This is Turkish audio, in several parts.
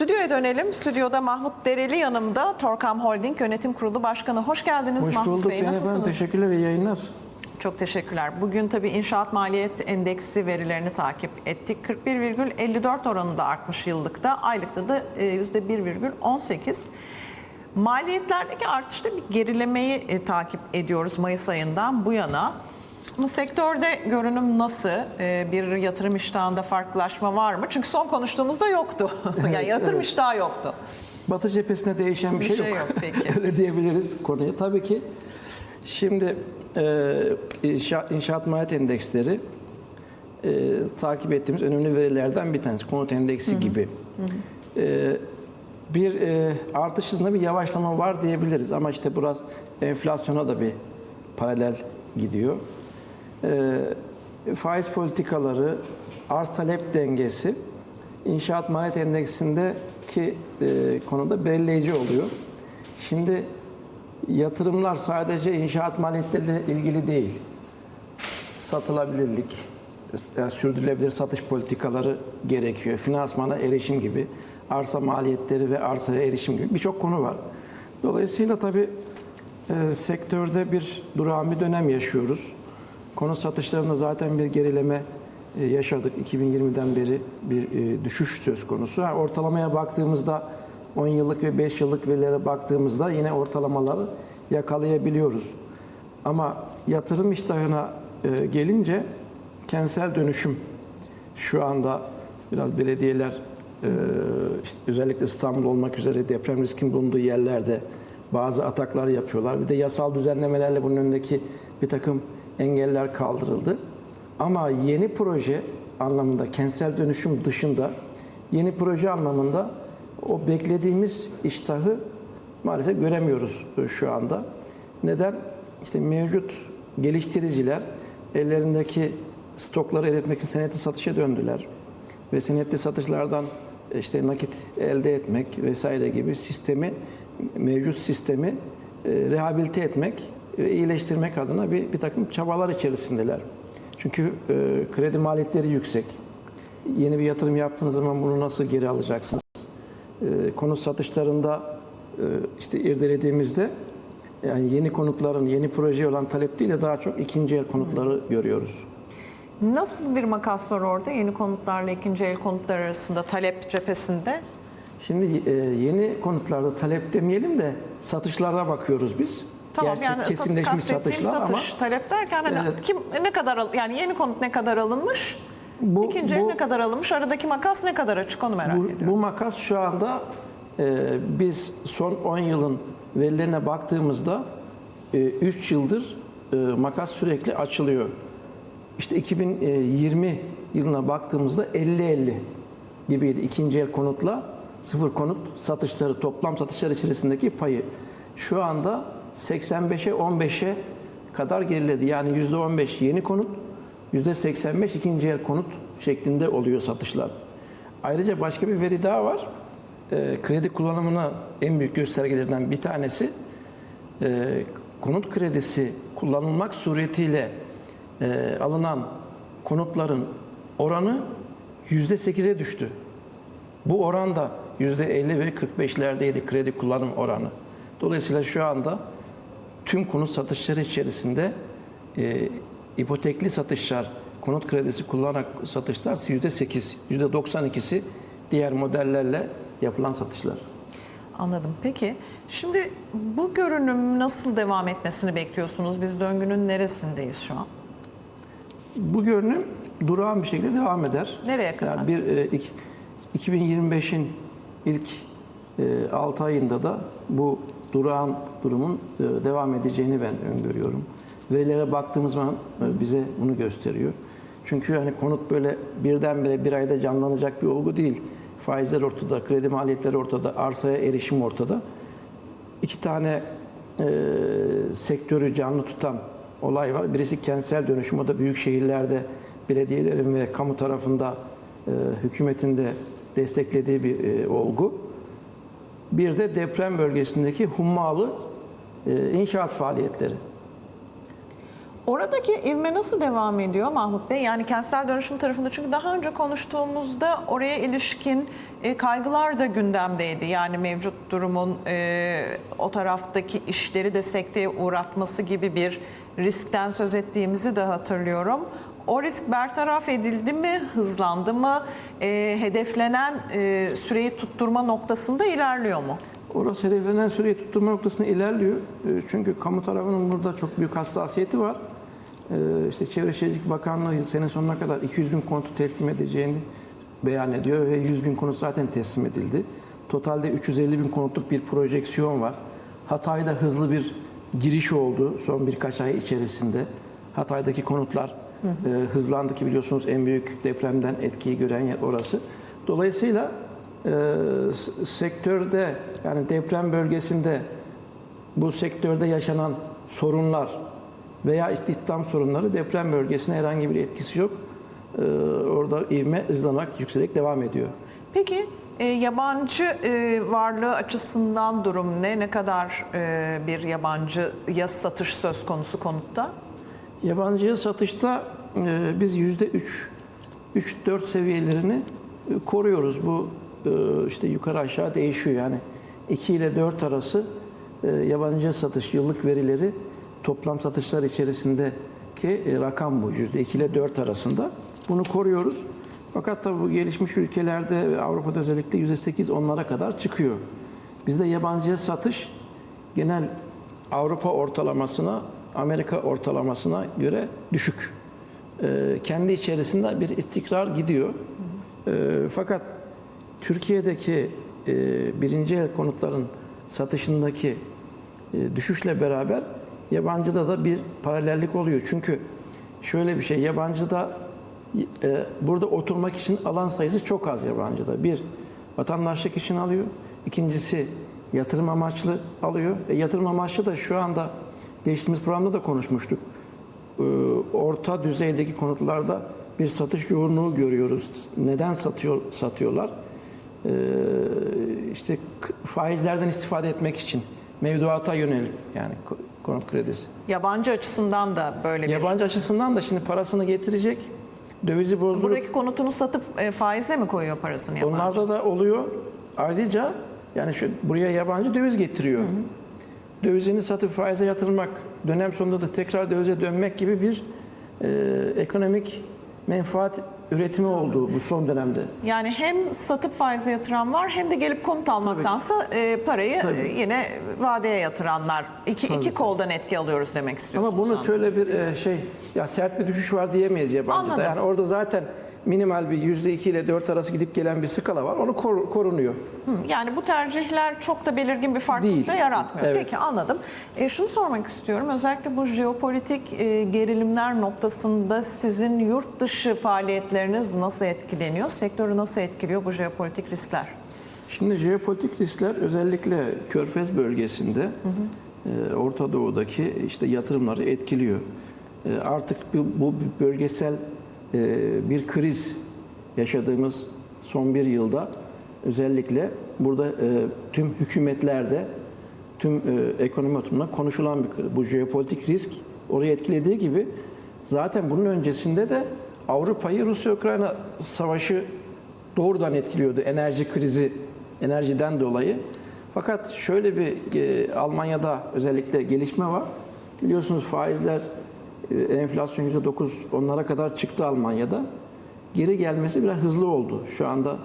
Stüdyoya dönelim. Stüdyoda Mahmut Dereli yanımda. Torkam Holding Yönetim Kurulu Başkanı. Hoş geldiniz Hoş Mahmut bulduk Bey. Nasılsınız? Teşekkürler, iyi yayınlar. Çok teşekkürler. Bugün tabii inşaat maliyet endeksi verilerini takip ettik. 41,54 oranında artmış yıllıkta. Aylıkta da e, %1,18. Maliyetlerdeki artışta bir gerilemeyi e, takip ediyoruz Mayıs ayından bu yana. Sektörde görünüm nasıl? E, bir yatırım iştahında farklılaşma var mı? Çünkü son konuştuğumuzda yoktu. yani yatırım evet. iştahı yoktu. Batı cephesinde değişen bir, Bir şey, şey yok. yok, peki. Öyle diyebiliriz konuya. Tabii ki şimdi e, inşaat, inşaat maliyet endeksleri e, takip ettiğimiz önemli verilerden bir tanesi. Konut endeksi gibi. E, bir e, artış hızında bir yavaşlama var diyebiliriz ama işte biraz enflasyona da bir paralel gidiyor. E, faiz politikaları, arz talep dengesi inşaat maliyet endeksindeki e, konuda belirleyici oluyor. Şimdi yatırımlar sadece inşaat maliyetleriyle ilgili değil. Satılabilirlik, yani sürdürülebilir satış politikaları gerekiyor. Finansmana erişim gibi, arsa maliyetleri ve arsaya erişim gibi birçok konu var. Dolayısıyla tabii e, sektörde bir durağan bir dönem yaşıyoruz. Konu satışlarında zaten bir gerileme e, yaşadık. 2020'den beri bir e, düşüş söz konusu. Ha, ortalamaya baktığımızda 10 yıllık ve 5 yıllık verilere baktığımızda yine ortalamaları yakalayabiliyoruz. Ama yatırım iştahına e, gelince kentsel dönüşüm şu anda biraz belediyeler işte özellikle İstanbul olmak üzere deprem riskin bulunduğu yerlerde bazı ataklar yapıyorlar. Bir de yasal düzenlemelerle bunun önündeki bir takım engeller kaldırıldı. Ama yeni proje anlamında kentsel dönüşüm dışında yeni proje anlamında o beklediğimiz iştahı maalesef göremiyoruz şu anda. Neden? İşte mevcut geliştiriciler ellerindeki stokları eritmek için senetli satışa döndüler. Ve senetli satışlardan işte nakit elde etmek vesaire gibi sistemi, mevcut sistemi e, rehabilite etmek iyileştirmek adına bir, bir takım çabalar içerisindeler. Çünkü e, kredi maliyetleri yüksek. Yeni bir yatırım yaptığınız zaman bunu nasıl geri alacaksınız? E, konut satışlarında e, işte irdelediğimizde yani yeni konutların, yeni proje olan talep değil de daha çok ikinci el konutları görüyoruz. Nasıl bir makas var orada yeni konutlarla ikinci el konutlar arasında talep cephesinde? Şimdi e, yeni konutlarda talep demeyelim de satışlara bakıyoruz biz. Tamam Gerçek yani kesinleşmiş satışlar ama satış, talep derken hani Evet. kim ne kadar yani yeni konut ne kadar alınmış? Bu- ikinci el bu- ne kadar alınmış? Aradaki makas ne kadar açık onu merak bu, ediyorum. bu makas şu anda e, biz son 10 yılın verilerine baktığımızda 3 yıldır e, makas sürekli açılıyor. İşte 2020 yılına baktığımızda 50-50 gibiydi ikinci el konutla sıfır konut satışları toplam satışlar içerisindeki payı. Şu anda 85'e 15'e kadar geriledi. Yani %15 yeni konut, %85 ikinci el konut şeklinde oluyor satışlar. Ayrıca başka bir veri daha var. Ee, kredi kullanımına en büyük göstergelerden bir tanesi e, konut kredisi kullanılmak suretiyle e, alınan konutların oranı %8'e düştü. Bu oran da %50 ve 45'lerdeydi kredi kullanım oranı. Dolayısıyla şu anda tüm konut satışları içerisinde e, ipotekli satışlar, konut kredisi kullanarak satışlar %8, %92'si diğer modellerle yapılan satışlar. Anladım. Peki şimdi bu görünüm nasıl devam etmesini bekliyorsunuz? Biz döngünün neresindeyiz şu an? Bu görünüm durağan bir şekilde devam eder. Nereye kadar? Yani bir e, iki- 2025'in ilk 6 ayında da bu durağan durumun e, devam edeceğini ben öngörüyorum. Verilere baktığımız zaman e, bize bunu gösteriyor. Çünkü hani konut böyle birdenbire bir ayda canlanacak bir olgu değil. Faizler ortada, kredi maliyetleri ortada, arsaya erişim ortada. İki tane e, sektörü canlı tutan olay var. Birisi kentsel dönüşüm. O da büyük şehirlerde belediyelerin ve kamu tarafında e, hükümetin de desteklediği bir e, olgu. Bir de deprem bölgesindeki hummalı e, inşaat faaliyetleri. Oradaki ivme nasıl devam ediyor Mahmut Bey? Yani kentsel dönüşüm tarafında çünkü daha önce konuştuğumuzda oraya ilişkin e, kaygılar da gündemdeydi. Yani mevcut durumun e, o taraftaki işleri de sekteye uğratması gibi bir riskten söz ettiğimizi de hatırlıyorum. O risk bertaraf edildi mi, hızlandı mı, E, hedeflenen e, süreyi tutturma noktasında ilerliyor mu? Orası hedeflenen süreyi tutturma noktasına ilerliyor. E, Çünkü kamu tarafının burada çok büyük hassasiyeti var. E, İşte Çevre Şehircilik Bakanlığı sene sonuna kadar 200 bin konutu teslim edeceğini beyan ediyor ve 100 bin konut zaten teslim edildi. Totalde 350 bin konutluk bir projeksiyon var. Hatay'da hızlı bir giriş oldu son birkaç ay içerisinde. Hatay'daki konutlar e, hızlandı ki biliyorsunuz en büyük depremden etkiyi gören yer orası. Dolayısıyla e, sektörde yani deprem bölgesinde bu sektörde yaşanan sorunlar veya istihdam sorunları deprem bölgesine herhangi bir etkisi yok. E, orada ivme hızlanarak yükselerek devam ediyor. Peki e, yabancı e, varlığı açısından durum ne? Ne kadar e, bir yabancı ya satış söz konusu konutta? Yabancıya satışta e, biz yüzde 3, 3-4 seviyelerini e, koruyoruz. Bu e, işte yukarı aşağı değişiyor yani. 2 ile 4 arası e, yabancıya satış yıllık verileri toplam satışlar içerisindeki rakam bu. Yüzde 2 ile 4 arasında. Bunu koruyoruz. Fakat tabii bu gelişmiş ülkelerde ve Avrupa'da özellikle yüzde 8 onlara kadar çıkıyor. Bizde yabancıya satış genel Avrupa ortalamasına, Amerika ortalamasına göre düşük. Ee, kendi içerisinde bir istikrar gidiyor. Ee, fakat Türkiye'deki e, birinci el konutların satışındaki e, düşüşle beraber yabancıda da bir paralellik oluyor. Çünkü şöyle bir şey, yabancıda e, burada oturmak için alan sayısı çok az yabancıda. Bir, vatandaşlık için alıyor. İkincisi yatırım amaçlı alıyor. E, yatırım amaçlı da şu anda geçtiğimiz programda da konuşmuştuk. E, orta düzeydeki konutlarda bir satış yoğunluğu görüyoruz. Neden satıyor satıyorlar? E, işte faizlerden istifade etmek için mevduata yönelik yani ko- konut kredisi. Yabancı açısından da böyle bir... Yabancı açısından da şimdi parasını getirecek, dövizi bozdurup Buradaki konutunu satıp e, faize mi koyuyor parasını yabancı? onlarda da oluyor. Ayrıca yani şu buraya yabancı döviz getiriyor. Dövizini satıp faize yatırmak, dönem sonunda da tekrar dövize dönmek gibi bir e, ekonomik menfaat üretimi oldu bu son dönemde. Yani hem satıp faize yatıran var hem de gelip konut almaktansa e, parayı Tabii. e, yine vadeye yatıranlar. İki, Tabii, iki tabii. koldan etki alıyoruz demek istiyorsunuz. Ama bunu şöyle bir e, şey ya sert bir düşüş var diyemeyiz yabancıda. Anladım. Yani orada zaten minimal bir yüzde iki ile 4 arası gidip gelen bir skala var. Onu kor- korunuyor. Hı, Yani bu tercihler çok da belirgin bir farklılık Değil. da yaratmıyor. Evet. Peki anladım. E, şunu sormak istiyorum. Özellikle bu jeopolitik e, gerilimler noktasında sizin yurt dışı faaliyetleriniz nasıl etkileniyor? Sektörü nasıl etkiliyor bu jeopolitik riskler? Şimdi jeopolitik riskler özellikle Körfez bölgesinde e, Orta Doğu'daki işte yatırımları etkiliyor. E, artık bu, bu bölgesel bir kriz yaşadığımız son bir yılda özellikle burada e, tüm hükümetlerde tüm e, ekonomi oturumunda konuşulan bir kriz. Bu jeopolitik risk orayı etkilediği gibi zaten bunun öncesinde de Avrupa'yı Rusya-Ukrayna savaşı doğrudan etkiliyordu enerji krizi enerjiden dolayı. Fakat şöyle bir e, Almanya'da özellikle gelişme var. Biliyorsunuz faizler enflasyon %9 onlara kadar çıktı Almanya'da. Geri gelmesi biraz hızlı oldu. Şu anda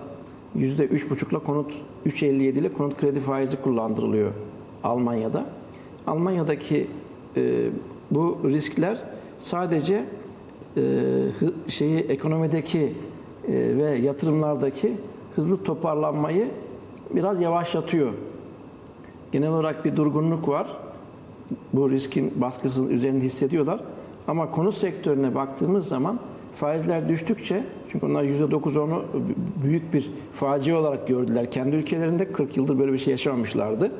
%3,5'la konut 3,57 ile konut kredi faizi kullandırılıyor Almanya'da. Almanya'daki e, bu riskler sadece e, şeyi ekonomideki e, ve yatırımlardaki hızlı toparlanmayı biraz yavaşlatıyor. Genel olarak bir durgunluk var. Bu riskin baskısının üzerinde hissediyorlar. Ama konut sektörüne baktığımız zaman faizler düştükçe, çünkü onlar %9 onu büyük bir facia olarak gördüler. Kendi ülkelerinde 40 yıldır böyle bir şey yaşamamışlardı.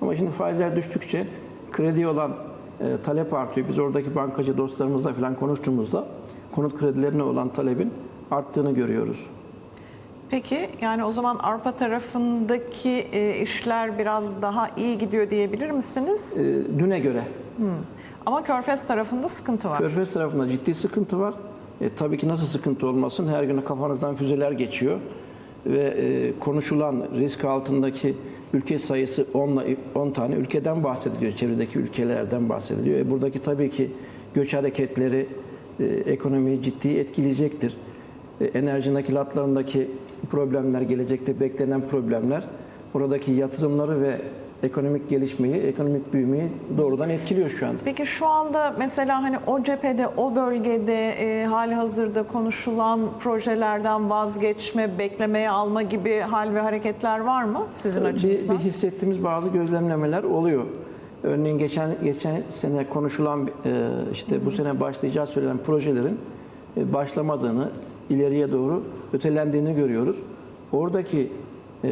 Ama şimdi faizler düştükçe kredi olan e, talep artıyor. Biz oradaki bankacı dostlarımızla falan konuştuğumuzda konut kredilerine olan talebin arttığını görüyoruz. Peki yani o zaman Avrupa tarafındaki e, işler biraz daha iyi gidiyor diyebilir misiniz? E, düne göre Ama Körfez tarafında sıkıntı var. Körfez tarafında ciddi sıkıntı var. E, tabii ki nasıl sıkıntı olmasın? Her gün kafanızdan füzeler geçiyor. ve e, konuşulan risk altındaki ülke sayısı 10 10 tane ülkeden bahsediliyor. Çevredeki ülkelerden bahsediliyor. E, buradaki tabii ki göç hareketleri e, ekonomiyi ciddi etkileyecektir. E, enerji nakilatlarındaki problemler, gelecekte beklenen problemler oradaki yatırımları ve ekonomik gelişmeyi, ekonomik büyümeyi doğrudan etkiliyor şu anda. Peki şu anda mesela hani o cephede, o bölgede e, hali hazırda konuşulan projelerden vazgeçme, beklemeye alma gibi hal ve hareketler var mı sizin Bir, açınızdan? bir hissettiğimiz bazı gözlemlemeler oluyor. Örneğin geçen geçen sene konuşulan e, işte bu sene başlayacağı söylenen projelerin e, başlamadığını, ileriye doğru ötelendiğini görüyoruz. Oradaki e,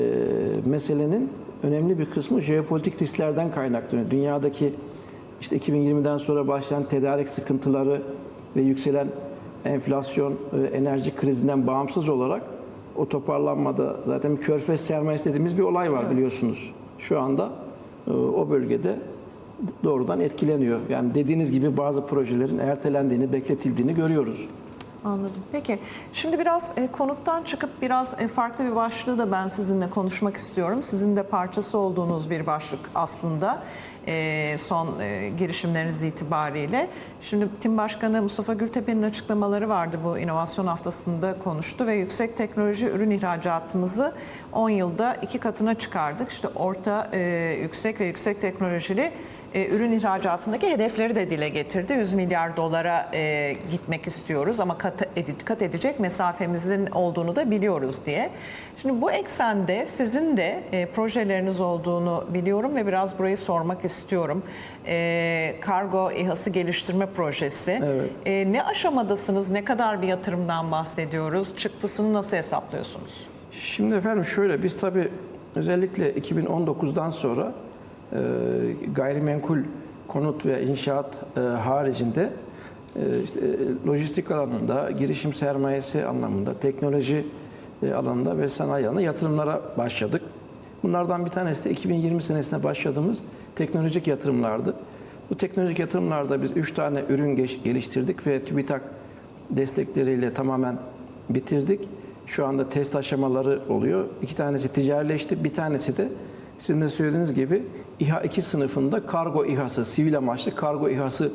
meselenin önemli bir kısmı jeopolitik risklerden kaynaklanıyor. Dünyadaki işte 2020'den sonra başlayan tedarik sıkıntıları ve yükselen enflasyon ve enerji krizinden bağımsız olarak o toparlanmada zaten körfez sermayesi dediğimiz bir olay var biliyorsunuz. Şu anda e, o bölgede doğrudan etkileniyor. Yani dediğiniz gibi bazı projelerin ertelendiğini, bekletildiğini görüyoruz. Anladım. Peki şimdi biraz e, konuktan çıkıp biraz e, farklı bir başlığı da ben sizinle konuşmak istiyorum. Sizin de parçası olduğunuz bir başlık aslında e, son e, girişimleriniz itibariyle. Şimdi Tim Başkanı Mustafa Gültepe'nin açıklamaları vardı bu inovasyon haftasında konuştu ve yüksek teknoloji ürün ihracatımızı 10 yılda iki katına çıkardık. İşte orta, e, yüksek ve yüksek teknolojili e, ürün ihracatındaki hedefleri de dile getirdi. 100 milyar dolara e, gitmek istiyoruz ama kat, edi- kat edecek mesafemizin olduğunu da biliyoruz diye. Şimdi bu eksende sizin de e, projeleriniz olduğunu biliyorum ve biraz burayı sormak istiyorum. E, kargo İHA'sı geliştirme projesi. Evet. E, ne aşamadasınız? Ne kadar bir yatırımdan bahsediyoruz? Çıktısını nasıl hesaplıyorsunuz? Şimdi efendim şöyle biz tabii özellikle 2019'dan sonra gayrimenkul konut ve inşaat e, haricinde e, işte, e, lojistik alanında, girişim sermayesi anlamında, teknoloji alanında ve sanayi alanında yatırımlara başladık. Bunlardan bir tanesi de 2020 senesinde başladığımız teknolojik yatırımlardı. Bu teknolojik yatırımlarda biz 3 tane ürün geliştirdik ve TÜBİTAK destekleriyle tamamen bitirdik. Şu anda test aşamaları oluyor. İki tanesi ticarileşti, bir tanesi de sizin de söylediğiniz gibi İHA 2 sınıfında kargo İHA'sı, sivil amaçlı kargo İHA'sı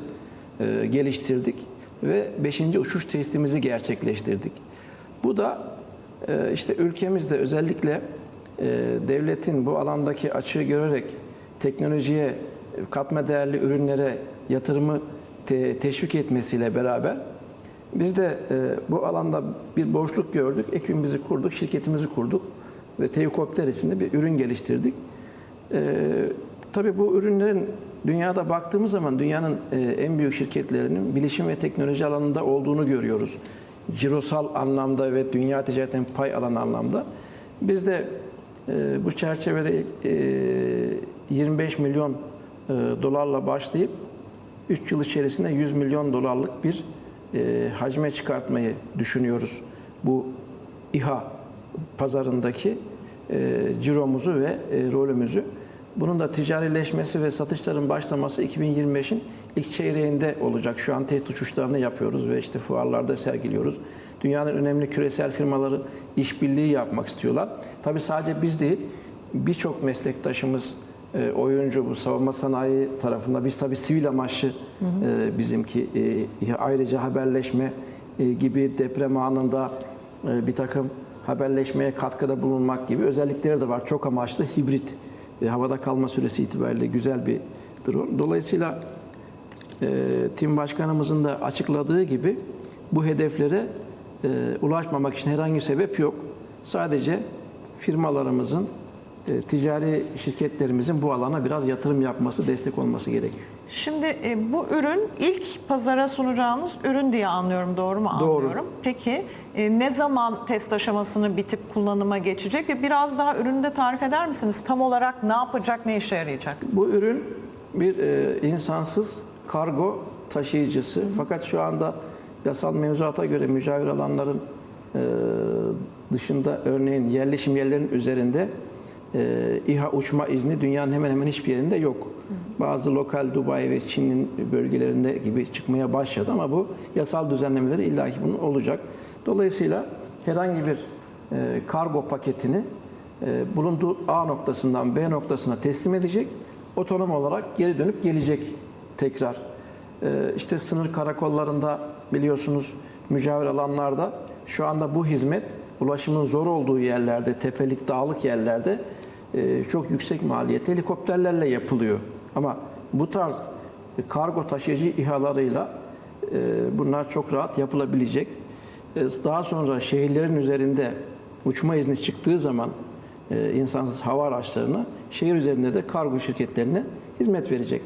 e, geliştirdik ve 5. uçuş testimizi gerçekleştirdik. Bu da e, işte ülkemizde özellikle e, devletin bu alandaki açığı görerek teknolojiye, katma değerli ürünlere yatırımı te- teşvik etmesiyle beraber biz de e, bu alanda bir boşluk gördük. Ekibimizi kurduk, şirketimizi kurduk ve Tevkopter isimli bir ürün geliştirdik. E, tabii bu ürünlerin dünyada baktığımız zaman dünyanın e, en büyük şirketlerinin bilişim ve teknoloji alanında olduğunu görüyoruz. Cirosal anlamda ve dünya ticaretinden pay alan anlamda. Biz de e, bu çerçevede e, 25 milyon e, dolarla başlayıp 3 yıl içerisinde 100 milyon dolarlık bir hacme çıkartmayı düşünüyoruz. Bu İHA pazarındaki ciromuzu ve e, rolümüzü. Bunun da ticarileşmesi ve satışların başlaması 2025'in ilk çeyreğinde olacak. Şu an test uçuşlarını yapıyoruz ve işte fuarlarda sergiliyoruz. Dünyanın önemli küresel firmaları işbirliği yapmak istiyorlar. Tabii sadece biz değil, birçok meslektaşımız e, oyuncu bu savunma sanayi tarafında biz tabii sivil amaçlı e, bizimki e, ayrıca haberleşme e, gibi deprem anında e, bir takım haberleşmeye katkıda bulunmak gibi özellikleri de var. Çok amaçlı hibrit ve havada kalma süresi itibariyle güzel bir drone. Dolayısıyla e, Tim Başkanımızın da açıkladığı gibi bu hedeflere e, ulaşmamak için herhangi bir sebep yok. Sadece firmalarımızın, e, ticari şirketlerimizin bu alana biraz yatırım yapması, destek olması gerekiyor. Şimdi e, bu ürün ilk pazara sunacağınız ürün diye anlıyorum. Doğru mu Doğru. anlıyorum? Peki e, ne zaman test aşamasını bitip kullanıma geçecek ve biraz daha ürünü de tarif eder misiniz? Tam olarak ne yapacak, ne işe yarayacak? Bu ürün bir e, insansız kargo taşıyıcısı. Fakat şu anda yasal mevzuata göre mücavir alanların e, dışında örneğin yerleşim yerlerinin üzerinde e, İHA uçma izni dünyanın hemen hemen hiçbir yerinde yok. Bazı lokal Dubai ve Çin'in bölgelerinde gibi çıkmaya başladı ama bu yasal düzenlemeleri illaki bunun olacak. Dolayısıyla herhangi bir e, kargo paketini e, bulunduğu A noktasından B noktasına teslim edecek. Otonom olarak geri dönüp gelecek tekrar. E, işte sınır karakollarında biliyorsunuz mücavir alanlarda şu anda bu hizmet ulaşımın zor olduğu yerlerde, tepelik, dağlık yerlerde e, çok yüksek maliyetli helikopterlerle yapılıyor. Ama bu tarz kargo taşıyıcı İHA'larıyla e, bunlar çok rahat yapılabilecek. E, Daha sonra şehirlerin üzerinde uçma izni çıktığı zaman e, insansız hava araçlarına şehir üzerinde de kargo şirketlerine hizmet verecek.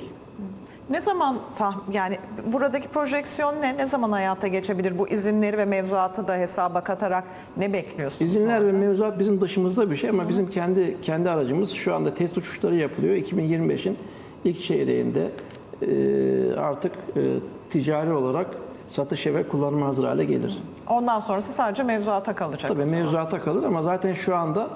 Ne zaman tah yani buradaki projeksiyon ne? Ne zaman hayata geçebilir? Bu izinleri ve mevzuatı da hesaba katarak ne bekliyorsunuz? İzinler ve mevzuat bizim dışımızda bir şey ama bizim kendi kendi aracımız şu anda test uçuşları yapılıyor. 2025'in ilk çeyreğinde e, artık e, ticari olarak satışa ve kullanıma hazır hale gelir. Ondan sonrası sadece mevzuata kalacak. Tabii mevzuata kalır ama zaten şu anda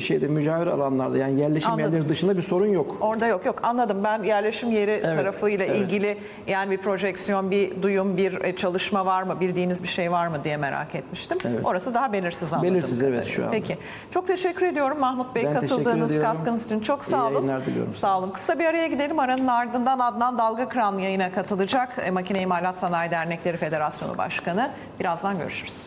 şeyde mücavir alanlarda yani yerleşim Anladım. yerleri dışında bir sorun yok. Orada yok yok anladım. Ben yerleşim yeri tarafıyla evet. ilgili yani bir projeksiyon, bir duyum, bir e, çalışma var mı, bildiğiniz bir şey var mı diye merak etmiştim. Evet. Orası daha belirsiz anladım. Belirsiz, evet, şu anda. Peki. Çok teşekkür ediyorum Mahmut Bey Ben katıldığınız katkınız için. Çok sağ olun. Sağ olun. Kısa bir araya gidelim. Aranın ardından Adnan Dalgakıran yayına katılacak. E, Makine İmalat Sanayi Dernekleri Federasyonu Başkanı. Birazdan görüşürüz.